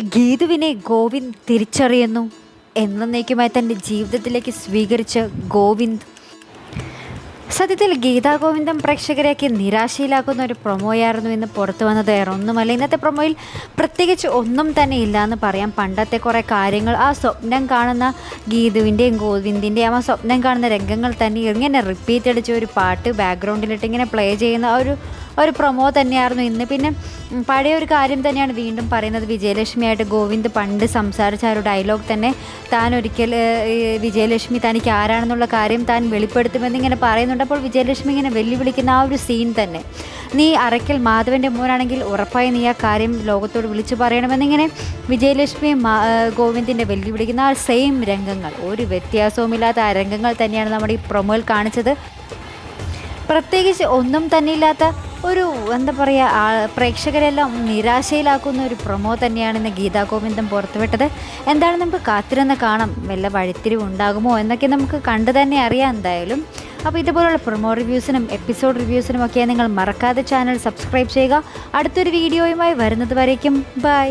ഗീതുവിനെ ഗോവിന്ദ് തിരിച്ചറിയുന്നു. എന്നേക്കുമായി തന്റെ ജീവിതത്തിലേക്ക് സ്വീകരിച്ച ഗോവിന്ദ്. സത്യത്തിൽ ഗീതാ ഗോവിന്ദം പ്രേക്ഷകരെയൊക്കെ നിരാശയിലാക്കുന്ന ഒരു പ്രൊമോയായിരുന്നു ഇന്ന് പുറത്തു വന്നത്. വേറെ ഒന്നുമല്ല ഇന്നത്തെ പ്രൊമോയിൽ പ്രത്യേകിച്ച് ഒന്നും തന്നെ ഇല്ല എന്ന് പറയാം. പണ്ടത്തെ കുറേ കാര്യങ്ങൾ ആ സ്വപ്നം കാണുന്ന ഗീതുവിന്റെയും ഗോവിന്ദിന്റെയും ആ സ്വപ്നം കാണുന്ന രംഗങ്ങൾ തന്നെ ഇങ്ങനെ റിപ്പീറ്റ് അടിച്ച ഒരു പാട്ട് ബാക്ക്ഗ്രൗണ്ടിലിട്ട് ഇങ്ങനെ പ്ലേ ചെയ്യുന്ന ആ ഒരു ഒരു പ്രൊമോ തന്നെയായിരുന്നു ഇന്ന്. പിന്നെ പഴയ ഒരു കാര്യം തന്നെയാണ് വീണ്ടും പറയുന്നത്. വിജയലക്ഷ്മിയായിട്ട് ഗോവിന്ദ് പണ്ട് സംസാരിച്ച ആ ഒരു ഡയലോഗ് തന്നെ താൻ ഒരിക്കൽ വിജയലക്ഷ്മി തനിക്ക് ആരാണെന്നുള്ള കാര്യം താൻ വെളിപ്പെടുത്തുമെന്ന് ഇങ്ങനെ പറയുന്നുണ്ട്. അപ്പോൾ വിജയലക്ഷ്മി ഇങ്ങനെ വെല്ലുവിളിക്കുന്ന ആ ഒരു സീൻ തന്നെ. നീ അറയ്ക്കൽ മാധവന്റെ മോനാണെങ്കിൽ ഉറപ്പായി നീ ആ കാര്യം ലോകത്തോട് വിളിച്ചു പറയണമെന്നിങ്ങനെ വിജയലക്ഷ്മി ഗോവിന്ദിന്റെ വെല്ലുവിളിക്കുന്ന ആ സെയിം രംഗങ്ങൾ. ഒരു വ്യത്യാസവുമില്ലാത്ത ആ രംഗങ്ങൾ തന്നെയാണ് നമ്മുടെ ഈ പ്രൊമോയിൽ കാണിച്ചത്. പ്രത്യേകിച്ച് ഒന്നും തന്നെ ഇല്ലാത്ത ഒരു എന്താ പറയുക പ്രേക്ഷകരെല്ലാം നിരാശയിലാക്കുന്ന ഒരു പ്രൊമോ തന്നെയാണ് ഇന്ന് ഗീതാ ഗോവിന്ദം പുറത്തുവിട്ടത്. എന്താണ് നമുക്ക് കാത്തിരുന്ന് കാണാം? വല്ല വഴിത്തിരിവ് ഉണ്ടാകുമോ? എന്നൊക്കെ നമുക്ക് കണ്ടു തന്നെ അറിയാം എന്തായാലും. അപ്പോൾ ഇതുപോലുള്ള പ്രൊമോ റിവ്യൂസിനും എപ്പിസോഡ് റിവ്യൂസിനും ഒക്കെ നിങ്ങൾ മറക്കാതെ ചാനൽ സബ്സ്ക്രൈബ് ചെയ്യുക. അടുത്തൊരു വീഡിയോയുമായി വരുന്നത് വരേക്കും. ബൈ.